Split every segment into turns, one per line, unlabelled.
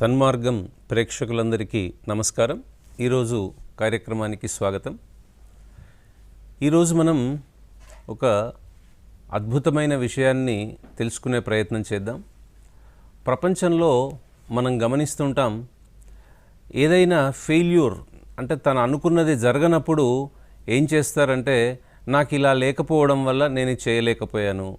సన్మార్గం ప్రేక్షకులందరికీ నమస్కారం. ఈరోజు కార్యక్రమానికి స్వాగతం. ఈరోజు మనం ఒక అద్భుతమైన విషయాన్ని తెలుసుకునే ప్రయత్నం చేద్దాం. ప్రపంచంలో మనం గమనిస్తుంటాం ఏదైనా ఫెయిల్యూర్ అంటే తను అనుకున్నది జరగనప్పుడు ఏం చేస్తారంటే నాకు ఇలా లేకపోవడం వల్ల నేను చేయలేకపోయాను.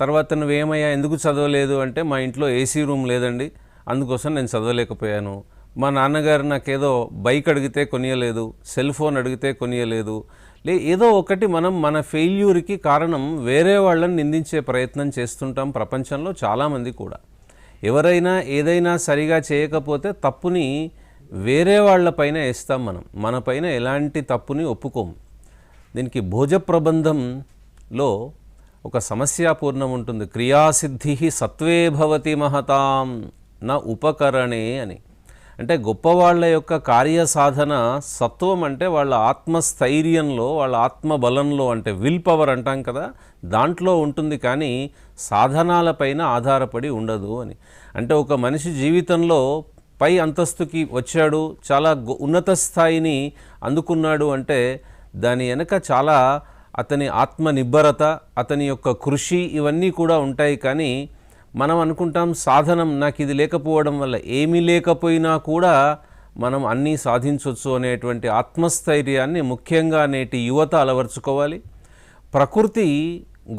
తర్వాత నువ్వేమయ్యా ఎందుకు చదవలేదు అంటే మా ఇంట్లో ఏసీ రూమ్ లేదండి. అందుకోసం నేను చదవలేకపోయాను. మా నాన్నగారు నాకేదో బైక్ అడిగితే కొనియలేదు సెల్ ఫోన్ అడిగితే కొనియలేదు. లే ఏదో ఒకటి మనం మన ఫెయిల్యూర్కి కారణం వేరే వాళ్ళని నిందించే ప్రయత్నం చేస్తుంటాం ప్రపంచంలో చాలామంది కూడా. ఎవరైనా ఏదైనా సరిగా చేయకపోతే తప్పుని వేరే వాళ్ళపైన వేస్తాం మనం. మనపైన ఎలాంటి తప్పుని ఒప్పుకోము. దీనికి భోజ ప్రబంధంలో ఒక సమస్యాపూర్ణం ఉంటుంది. క్రియాసిద్ధి సత్వే భవతి మహతాం. నా ఉపకరణే అని. అంటే గొప్పవాళ్ళ యొక్క కార్యసాధన సత్వం అంటే వాళ్ళ ఆత్మస్థైర్యంలో వాళ్ళ ఆత్మబలంలో అంటే విల్ పవర్ అంటాం కదా దాంట్లో ఉంటుంది కానీ సాధనాలపైన ఆధారపడి ఉండదు అని. అంటే ఒక మనిషి జీవితంలో పై అంతస్తుకి వచ్చాడు చాలా గొ- ఉన్నత స్థాయిని అందుకున్నాడు అంటే దాని వెనక చాలా అతని ఆత్మ నిబ్బరత అతని యొక్క కృషి ఇవన్నీ కూడా ఉంటాయి కానీ మనం అనుకుంటాం సాధనం నాకు ఇది లేకపోవడం వల్ల ఏమీ లేకపోయినా కూడా మనం అన్నీ సాధించవచ్చు అనేటువంటి ఆత్మస్థైర్యాన్ని ముఖ్యంగా నేటి యువత అలవర్చుకోవాలి. ప్రకృతి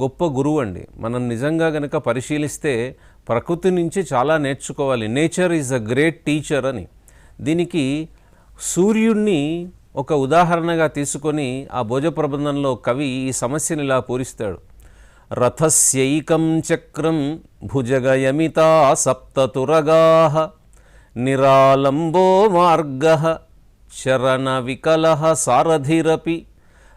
గొప్ప గురువు అండి. మనం నిజంగా గనక పరిశీలిస్తే ప్రకృతి నుంచి చాలా నేర్చుకోవాలి. Nature is a great teacher అని. దీనికి సూర్యుణ్ణి ఒక ఉదాహరణగా తీసుకొని ఆ భోజ ప్రబంధంలో కవి ఈ సమస్యని ఇలా పూరిస్తాడు. రథస్యైకం చక్రం భుజగయమితా సప్తతురగా నిరాలంబో మార్గ చరణ వికల సారథిరపి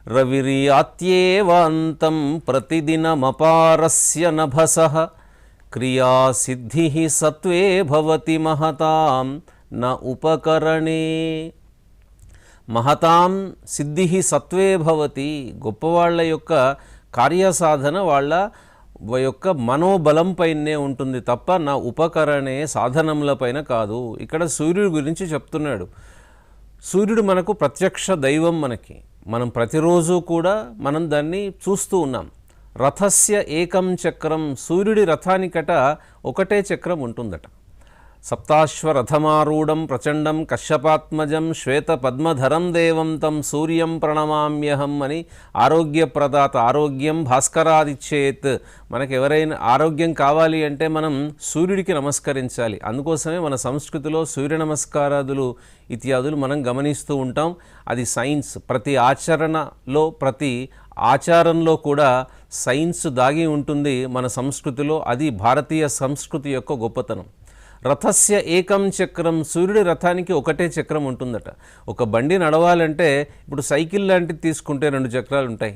రవిర్యాత్యేవాంతం ప్రతిదినమపారస్య నభస క్రియాసిద్ధి సత్వే భవతి మహతాం న ఉపకరణే. మహతాం సిద్ధి సత్వే భవతి. గొప్పవాళ్ళ యొక్క కార్యసాధన వాళ్ళ యొక్క మనోబలం పైనే ఉంటుంది తప్ప నా ఉపకరణే సాధనముల పైన కాదు. ఇక్కడ సూర్యుడి గురించి చెప్తున్నాడు. సూర్యుడు మనకు ప్రత్యక్ష దైవం మనకి. మనం ప్రతిరోజు కూడా మనం దాన్ని చూస్తూ ఉన్నాం. రథస్య ఏకం చక్రం సూర్యుడి రథానికట ఒకటే చక్రం ఉంటుందట. సప్తాశ్వరథమారూఢం ప్రచండం కశ్యపాత్మజం శ్వేత పద్మధరం దేవం తం సూర్యం ప్రణమామ్యహం అని ఆరోగ్యప్రదాత ఆరోగ్యం భాస్కరాదిచ్చేత్. మనకు ఎవరైనా ఆరోగ్యం కావాలి అంటే మనం సూర్యుడికి నమస్కరించాలి. అందుకోసమే మన సంస్కృతిలో సూర్య నమస్కారాదులు ఇత్యాదులు మనం గమనిస్తూ ఉంటాం. అది సైన్స్ ప్రతి ఆచరణలో ప్రతి ఆచారంలో కూడా సైన్స్ దాగి ఉంటుంది మన సంస్కృతిలో. అది భారతీయ సంస్కృతి యొక్క గొప్పతనం. రథస్య ఏకం చక్రం సూర్యుడి రథానికి ఒకటే చక్రం ఉంటుందట. ఒక బండి నడవాలంటే ఇప్పుడు సైకిల్ లాంటిది తీసుకుంటే రెండు చక్రాలు ఉంటాయి.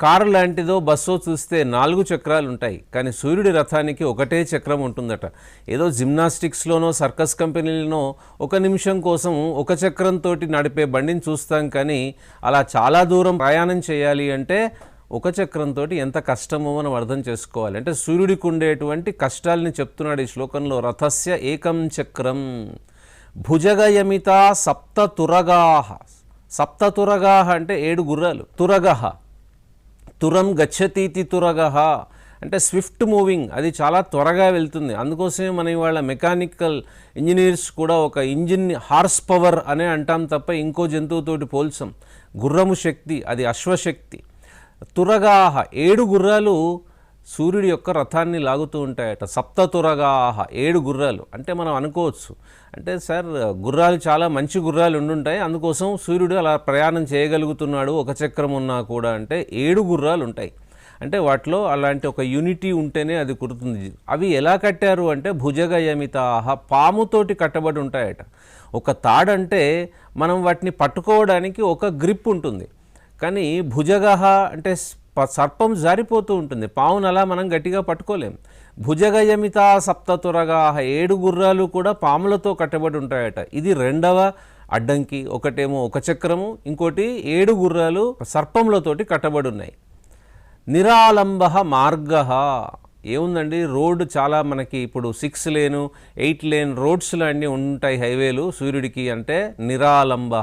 కారు లాంటిదో బస్సో చూస్తే నాలుగు చక్రాలు ఉంటాయి. కానీ సూర్యుడి రథానికి ఒకటే చక్రం ఉంటుందట. ఏదో జిమ్నాస్టిక్స్లోనో సర్కస్ కంపెనీలోనో ఒక నిమిషం కోసం ఒక చక్రంతో నడిపే బండిని చూస్తాం కానీ అలా చాలా దూరం ప్రయాణం చేయాలి అంటే ఒక చక్రంతో ఎంత కష్టమో మనం అర్థం చేసుకోవాలి. అంటే సూర్యుడికి ఉండేటువంటి కష్టాలని చెప్తున్నాడు ఈ శ్లోకంలో రథస్య ఏకం చక్రం భుజగయమిత సప్త తురగాహ సప్త తురగాహ అంటే ఏడు గుర్రాలు. తురగహ తురం గచ్చతీతి తురగహ అంటే స్విఫ్ట్ మూవింగ్ అది చాలా త్వరగా వెళ్తుంది. అందుకోసమే మనం ఇవాళ మెకానికల్ ఇంజనీర్స్ కూడా ఒక ఇంజిన్ హార్స్ పవర్ అనే అంటాం తప్ప ఇంకో జంతువుతోటి పోల్చం. గుర్రము శక్తి అది అశ్వశక్తి. తురగాహ. ఏడు గుర్రాలు సూర్యుడి యొక్క రథాన్ని లాగుతూ ఉంటాయట. సప్త తురగాహ. ఏడు గుర్రాలు. అంటే మనం అనుకోవచ్చు. అంటే సార్ గుర్రాలు చాలా మంచి గుర్రాలు ఉండుంటాయి. అందుకోసం సూర్యుడు అలా ప్రయాణం చేయగలుగుతున్నాడు. ఒక చక్రం ఉన్నా కూడా అంటే ఏడు గుర్రాలు ఉంటాయి. అంటే వాటిలో అలాంటి ఒక యూనిటీ ఉంటేనే అది కుడుతుంది అవి ఎలా కట్టారు అంటే భుజగయమితాహ. పాముతోటి కట్టబడి ఉంటాయట. ఒక తాడంటే మనం వాటిని పట్టుకోవడానికి ఒక గ్రిప్ ఉంటుంది. కానీ భుజగహ అంటే సర్పం జారిపోతూ ఉంటుంది. పావును అలా మనం గట్టిగా పట్టుకోలేం. భుజగయమిత సప్తతురగా ఏడు గుర్రాలు కూడా పాములతో కట్టబడి ఉంటాయట. ఇది రెండవ అడ్డంకి ఒకటేమో ఒక చక్రము ఇంకోటి ఏడు గుర్రాలు సర్పములతోటి కట్టబడి ఉన్నాయి. నిరాలంబ మార్గ ఏముందండి? రోడ్డు చాలా మనకి ఇప్పుడు సిక్స్ లేను ఎయిట్ లేన్ రోడ్స్లు అన్నీ ఉంటాయి హైవేలు సూర్యుడికి అంటే నిరాలంబ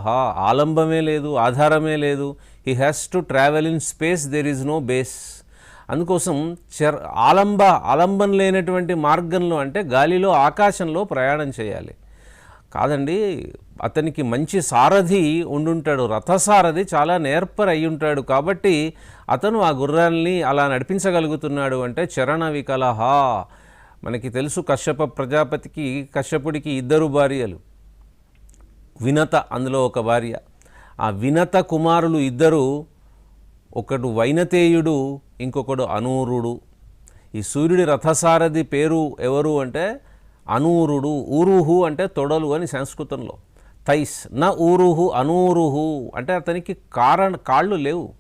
ఆలంబమే లేదు ఆధారమే లేదు. He has to travel in space there is no base అందుకోసం చర్ ఆలంబ ఆలంబం లేనటువంటి మార్గంలో అంటే గాలిలో ఆకాశంలో ప్రయాణం చేయాలి. కాదండి అతనికి మంచి సారథి ఉండుంటాడు. రథసారథి చాలా నేర్పర్ అయి ఉంటాడు కాబట్టి అతను ఆ గుర్రాల్ని అలా నడిపించగలుగుతున్నాడు అంటే చరణ వికలహ మనకి తెలుసు కశ్యప ప్రజాపతికి కశ్యపుడికి ఇద్దరు భార్యలు. వినత అందులో ఒక భార్య. ఆ వినత కుమారులు ఇద్దరు ఒకడు వైనతేయుడు ఇంకొకడు అనూరుడు. ఈ సూర్యుడి రథసారథి పేరు ఎవరు అంటే అనూరుడు ఊరుహు అంటే తొడలు అని సంస్కృతంలో. థైస్ న ఊరుహు అనూరుహు అంటే అతనికి కారణ కాళ్ళు లేవు.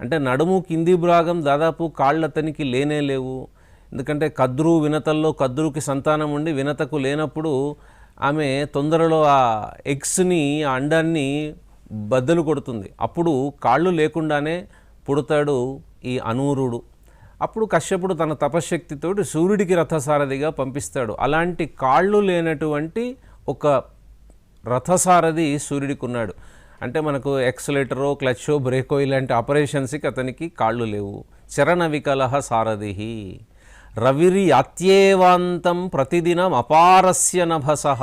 అంటే నడుము కింది భాగం దాదాపు కాళ్ళు అతనికి లేనే లేవు. ఎందుకంటే కద్రు వినతల్లో కద్రుకి సంతానం ఉండి వినతకు లేనప్పుడు ఆమె తొందరలో ఆ ఎగ్స్ని ఆ అండాన్ని బద్దలు కొడుతుంది. అప్పుడు కాళ్ళు లేకుండానే పుడతాడు ఈ అనూరుడు. అప్పుడు కశ్యపుడు తన తపశ్శక్తితోటి సూర్యుడికి రథసారథిగా పంపిస్తాడు. అలాంటి కాళ్ళు లేనటువంటి ఒక రథసారథి సూర్యుడికి ఉన్నాడు అంటే మనకు ఎక్సలేటరో క్లచ్చో బ్రేకో ఇలాంటి ఆపరేషన్స్కి అతనికి కాళ్ళు లేవు. చరణ వికలహ సారథి రవిరి అత్యేవాంతం ప్రతిదినం అపారస్య నభసహ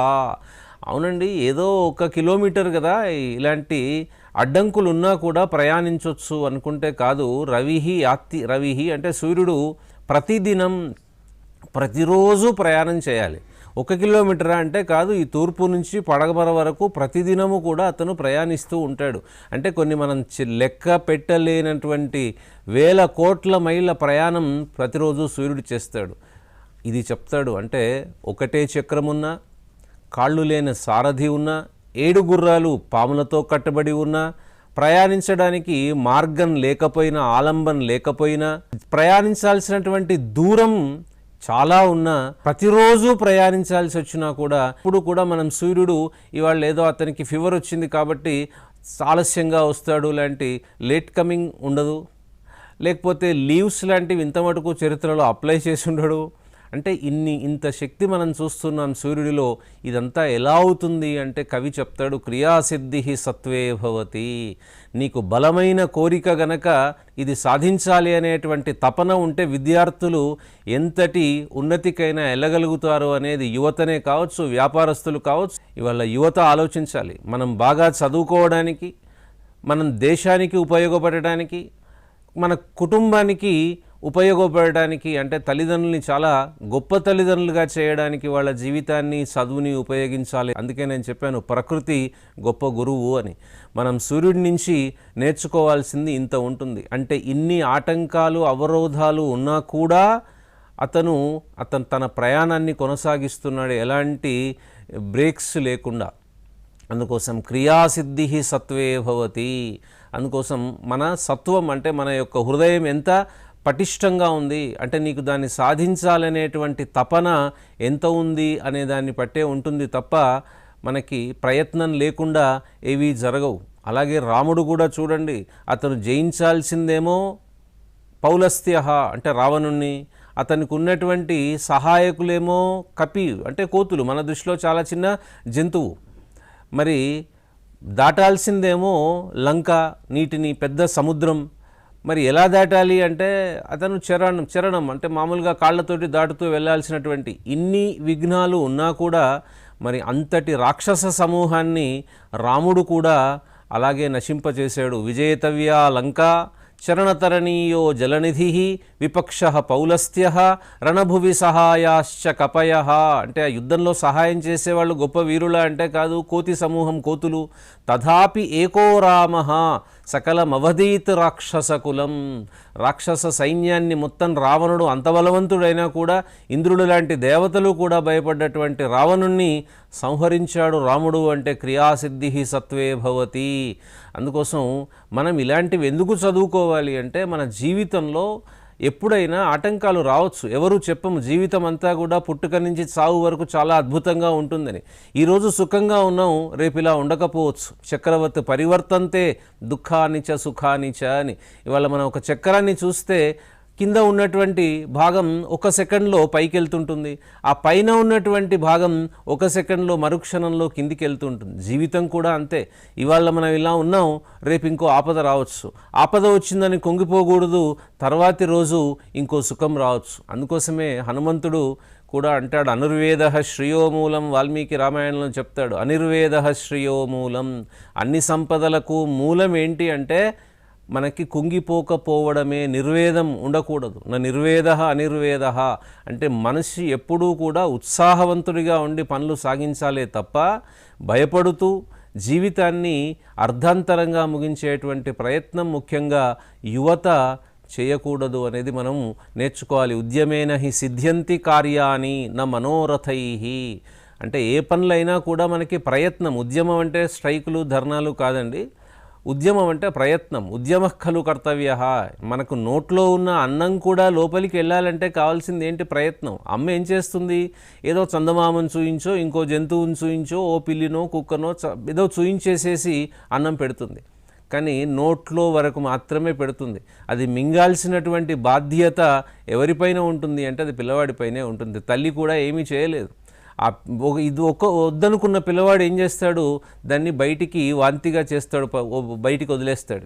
అవునండి ఏదో ఒక కిలోమీటర్ కదా ఇలాంటి అడ్డంకులు ఉన్నా కూడా ప్రయాణించవచ్చు అనుకుంటే కాదు. రవిహి యాత్తి రవిహి అంటే సూర్యుడు ప్రతిదినం ప్రతిరోజు ప్రయాణం చేయాలి. ఒక కిలోమీటర్ అంటే కాదు ఈ తూర్పు నుంచి పడగబర వరకు ప్రతిదినము కూడా అతను ప్రయాణిస్తూ ఉంటాడు. అంటే కొన్ని మనం లెక్క పెట్టలేనటువంటి వేల కోట్ల మైళ్ళ ప్రయాణం ప్రతిరోజు సూర్యుడు చేస్తాడు. ఇది చెప్తాడు అంటే ఒకటే చక్రమున్నా కాళ్ళు లేని సారథి ఉన్న ఏడు గుర్రాలు పాములతో కట్టబడి ఉన్న ప్రయాణించడానికి మార్గం లేకపోయినా ఆలంబం లేకపోయినా ప్రయాణించాల్సినటువంటి దూరం చాలా ఉన్నా ప్రతిరోజు ప్రయాణించాల్సి వచ్చినా కూడా ఇప్పుడు కూడా మనం సూర్యుడు ఇవాళ ఏదో అతనికి ఫీవర్ వచ్చింది కాబట్టి ఆలస్యంగా వస్తాడు లాంటి లేట్ కమింగ్ ఉండదు. లేకపోతే లీవ్స్ లాంటివి ఇంత మటుకు చరిత్రలో అప్లై చేసి ఉండడు. అంటే ఇన్ని ఇంత శక్తి మనం చూస్తున్నాం సూర్యుడిలో ఇదంతా ఎలా అవుతుంది అంటే కవి చెప్తాడు క్రియాసిద్ధి సత్వే భవతి. నీకు బలమైన కోరిక గనక ఇది సాధించాలి అనేటువంటి తపన ఉంటే విద్యార్థులు ఎంతటి ఉన్నతికైనా వెళ్ళగలుగుతారు అనేది యువతనే కావచ్చు వ్యాపారస్తులు కావచ్చు ఇవాళ యువత ఆలోచించాలి. మనం బాగా చదువుకోవడానికి మనం దేశానికి ఉపయోగపడడానికి మన కుటుంబానికి ఉపయోగపడటానికి అంటే తల్లిదండ్రుల్ని చాలా గొప్ప తల్లిదండ్రులుగా చేయడానికి వాళ్ళ జీవితాన్ని చదువుని ఉపయోగించాలి. అందుకే నేను చెప్పాను ప్రకృతి గొప్ప గురువు అని. మనం సూర్యుడి నుంచి నేర్చుకోవాల్సింది ఇంత ఉంటుంది. అంటే ఇన్ని ఆటంకాలు అవరోధాలు ఉన్నా కూడా అతను అతను తన ప్రయాణాన్ని కొనసాగిస్తున్నాడు. ఎలాంటి బ్రేక్స్ లేకుండా. అందుకోసం క్రియాసిద్ధి సత్వే భవతి. అందుకోసం మన సత్వం అంటే మన యొక్క హృదయం ఎంత పటిష్టంగా ఉంది. అంటే నీకు దాన్ని సాధించాలనేటువంటి తపన ఎంత ఉంది అనే దాన్ని పట్టే ఉంటుంది తప్ప మనకి ప్రయత్నం లేకుండా ఏవి జరగవు. అలాగే రాముడు కూడా చూడండి అతను జయించాల్సిందేమో పౌలస్త్య అంటే రావణుణ్ణి. అతనికి ఉన్నటువంటి సహాయకులేమో కపి అంటే కోతులు. మన దృష్టిలో చాలా చిన్న జంతువు. మరి దాటాల్సిందేమో లంక నీటిని పెద్ద సముద్రం. మరి ఎలా దాటాలి అంటే అతను చరణం చరణం అంటే మామూలుగా కాళ్ళతోటి దాటుతూ వెళ్ళాల్సినటువంటి ఇన్ని విఘ్నాలు ఉన్నా కూడా మరి అంతటి రాక్షస సమూహాన్ని రాముడు కూడా అలాగే నశింపచేశాడు. విజేతవ్య లంక చరణతరణీయో జలనిధి విపక్ష పౌలస్త్య రణభువి సహాయాశ్చ కపయ. అంటే ఆ యుద్ధంలో సహాయం చేసేవాళ్ళు గొప్ప వీరుల అంటే కాదు కోతి సమూహం కోతులు తథాపి ఏకో రామ సకలమవధీత్ రాక్షసకులం. రాక్షస సైన్యాన్ని మొత్తం రావణుడు అంతబలవంతుడైనా కూడా ఇంద్రుడు లాంటి దేవతలు కూడా భయపడ్డటువంటి రావణుణ్ణి సంహరించాడు రాముడు అంటే క్రియాసిద్ధి సత్వే భవతి. అందుకోసం మనం ఇలాంటివి ఎందుకు చదువుకోవాలి అంటే మన జీవితంలో ఎప్పుడైనా ఆటంకాలు రావచ్చు. ఎవరు చెప్పము. జీవితం అంతా కూడా పుట్టుక నుంచి చావు వరకు చాలా అద్భుతంగా ఉంటుందని. ఈరోజు సుఖంగా ఉన్నాం రేపు ఇలా ఉండకపోవచ్చు. చక్రవర్తి పరివర్తంతే దుఃఖానిచ సుఖానిచ అని. ఇవాళ మనం ఒక చక్రాన్ని చూస్తే కింద ఉన్నటువంటి భాగం ఒక సెకండ్లో పైకి వెళ్తుంటుంది ఆ పైన ఉన్నటువంటి భాగం ఒక సెకండ్లో మరుక్షణంలో కిందికి వెళ్తుంటుంది జీవితం కూడా అంతే. ఇవాళ మనం ఇలా ఉన్నాం రేపు ఇంకో ఆపద రావచ్చు. ఆపద వచ్చిందని కొంగిపోకూడదు తర్వాతి రోజు ఇంకో సుఖం రావచ్చు. అందుకోసమే హనుమంతుడు కూడా అంటాడు అనుర్వేద శ్రియోమూలం వాల్మీకి రామాయణంలో చెప్తాడు అనిర్వేద శ్రియోమూలం అన్ని సంపదలకు మూలం ఏంటి అంటే మనకి కుంగిపోకపోవడమే నిర్వేదం ఉండకూడదు. నా నిర్వేద అనిర్వేద అంటే మనిషి ఎప్పుడూ కూడా ఉత్సాహవంతుడిగా ఉండి పనులు సాగించాలే తప్ప భయపడుతూ జీవితాన్ని అర్ధాంతరంగా ముగించేటువంటి ప్రయత్నం ముఖ్యంగా యువత చేయకూడదు అనేది మనం నేర్చుకోవాలి. ఉద్యమేన హి సిద్ధ్యంతి కార్యాని నా మనోరథై అంటే ఏ పనులైనా కూడా మనకి ప్రయత్నం ఉద్యమం అంటే స్ట్రైకులు ధర్నాలు కాదండి. ఉద్యమం అంటే ప్రయత్నం. ఉద్యమ ఖలు కర్తవ్య. మనకు నోట్లో ఉన్న అన్నం కూడా లోపలికి వెళ్ళాలంటే కావాల్సింది ఏంటి? ప్రయత్నం. అమ్మ ఏం చేస్తుంది? ఏదో చందమామను చూయించో ఇంకో జంతువుని చూయించో ఓ పిల్లినో కుక్కనో చ- ఏదో చూయించేసేసి అన్నం పెడుతుంది. కానీ నోట్లో వరకు మాత్రమే పెడుతుంది. అది మింగాల్సినటువంటి బాధ్యత ఎవరిపైన ఉంటుంది అంటే అది పిల్లవాడిపైనే ఉంటుంది. తల్లి కూడా ఏమీ చేయలేదు. ఇది ఒక వద్దనుకున్న పిల్లవాడు ఏం చేస్తాడు? దాన్ని బయటికి వాంతిగా చేస్తాడు ప- బయటికి వదిలేస్తాడు.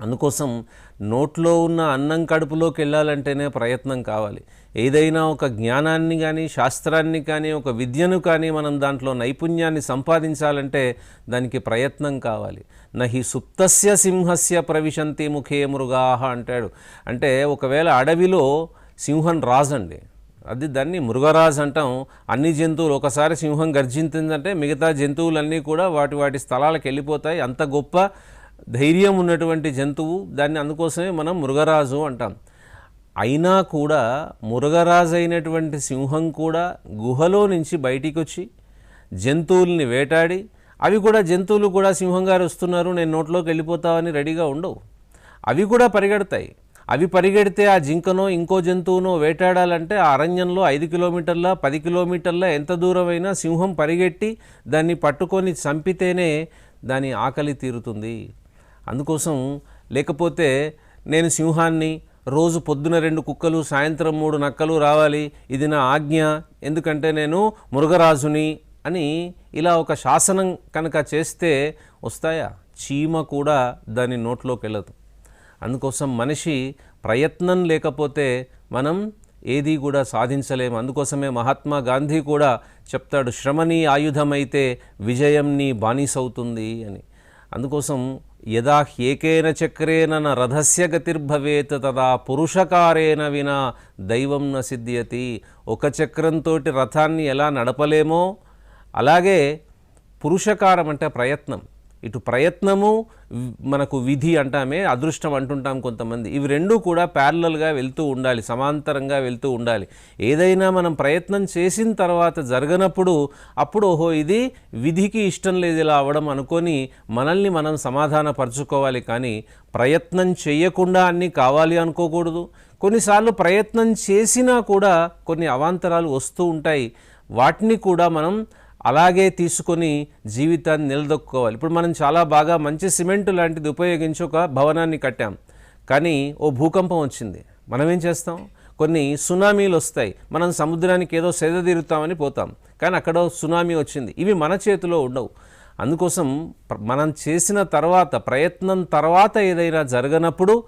అందుకోసం నోట్లో ఉన్న అన్నం కడుపులోకి వెళ్ళాలంటేనే ప్రయత్నం కావాలి. ఏదైనా ఒక జ్ఞానాన్ని కానీ శాస్త్రాన్ని కానీ ఒక విద్యను కానీ మనం దాంట్లో నైపుణ్యాన్ని సంపాదించాలంటే దానికి ప్రయత్నం కావాలి. నహి సుప్తస్య సింహస్య ప్రవిశంతి ముఖే మృగాహ అంటాడు. అంటే ఒకవేళ అడవిలో సింహం రాజండి అది దాన్ని మృగరాజు అంటాం. అన్ని జంతువులు ఒకసారి సింహం గర్జించిందంటే మిగతా జంతువులన్నీ కూడా వాటి వాటి స్థలాలకు వెళ్ళిపోతాయి. అంత గొప్ప ధైర్యం ఉన్నటువంటి జంతువు దాన్ని అందుకోసమే మనం మృగరాజు అంటాం. అయినా కూడా మృగరాజు అయినటువంటి సింహం కూడా గుహలో నుంచి బయటికి వచ్చి జంతువుల్ని వేటాడి అవి కూడా జంతువులు కూడా సింహం గారు వస్తున్నారు నేను నోట్లోకి వెళ్ళిపోతావని రెడీగా ఉండవు. అవి కూడా పరిగెడతాయి. అవి పరిగెడితే ఆ జింకనో ఇంకో జంతువునో వేటాడాలంటే ఆ అరణ్యంలో ఐదు కిలోమీటర్ల పది కిలోమీటర్ల ఎంత దూరమైనా సింహం పరిగెట్టి దాన్ని పట్టుకొని చంపితేనే దాని ఆకలి తీరుతుంది. అందుకోసం లేకపోతే నేను సింహాన్ని రోజు పొద్దున రెండు కుక్కలు సాయంత్రం మూడు నక్కలు రావాలి ఇది నా ఆజ్ఞ ఎందుకంటే నేను మృగరాజుని అని ఇలా ఒక శాసనం కనుక చేస్తే వస్తాయా? చీమ కూడా దాని నోట్లోకి వెళ్ళదు అందుకోసం మనిషి ప్రయత్నం లేకపోతే మనం ఏది కూడా సాధించలేము అందుకోసమే మహాత్మా గాంధీ కూడా చెప్తాడు శ్రమని ఆయుధమైతే విజయం నీ బానిసవుతుంది అని. అందుకోసం యదా ఏకేన చక్రేన న రథస్య గతిర్భవేత్ తదా పురుషకారేణ వినా దైవం న సిద్ధ్యతి. ఒక చక్రంతో రథాన్ని ఎలా నడపలేమో అలాగే పురుషకారం అంటే ప్రయత్నం. ఇటు ప్రయత్నము మనకు విధి అంటామే అదృష్టం అంటుంటాం కొంతమంది. ఇవి రెండూ కూడా ప్యారలల్గా వెళ్తూ ఉండాలి సమాంతరంగా వెళ్తూ ఉండాలి. ఏదైనా మనం ప్రయత్నం చేసిన తర్వాత జరగనప్పుడు అప్పుడు ఓహో ఇది విధికి ఇష్టం లేదు ఇలా అవ్వడం అనుకొని మనల్ని మనం సమాధానపరచుకోవాలి. కానీ ప్రయత్నం చేయకుండా అన్నీ కావాలి అనుకోకూడదు. కొన్నిసార్లు ప్రయత్నం చేసినా కూడా కొన్ని అవాంతరాలు వస్తూ ఉంటాయి. వాటిని కూడా మనం అలాగే తీసుకొని జీవితాన్ని నిలదొక్కుకోవాలి. ఇప్పుడు మనం చాలా బాగా మంచి సిమెంట్ లాంటిది ఉపయోగించి ఒక భవనాన్ని కట్టాం. కానీ ఓ భూకంపం వచ్చింది. మనం ఏం చేస్తాం? కొన్ని సునామీలు వస్తాయి. మనం సముద్రానికి ఏదో సేద తీరుతామని పోతాం. కానీ అక్కడ సునామీ వచ్చింది. ఇవి మన చేతిలో ఉండవు. అందుకోసం మనం చేసిన తర్వాత ప్రయత్నం తర్వాత ఏదైనా జరగనప్పుడు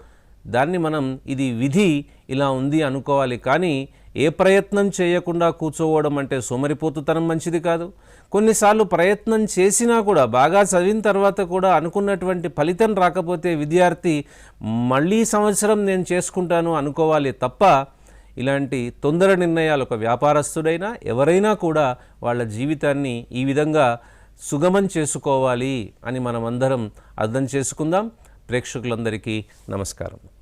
దాన్ని మనం ఇది విధి ఇలా ఉంది అనుకోవాలి కానీ ఏ ప్రయత్నం చేయకుండా కూర్చోవడం అంటే సోమరిపోతుతనం మంచిది కాదు. కొన్నిసార్లు ప్రయత్నం చేసినా కూడా బాగా చదివిన తర్వాత కూడా అనుకున్నటువంటి ఫలితం రాకపోతే విద్యార్థి మళ్ళీ సంవత్సరం నేను చేసుకుంటాను అనుకోవాలి తప్ప ఇలాంటి తొందర నిర్ణయాలు ఒక వ్యాపారస్తుడైనా ఎవరైనా కూడా వాళ్ళ జీవితాన్ని ఈ విధంగా సుగమం చేసుకోవాలి అని మనమందరం అర్థం చేసుకుందాం. ప్రేక్షకులందరికీ నమస్కారం.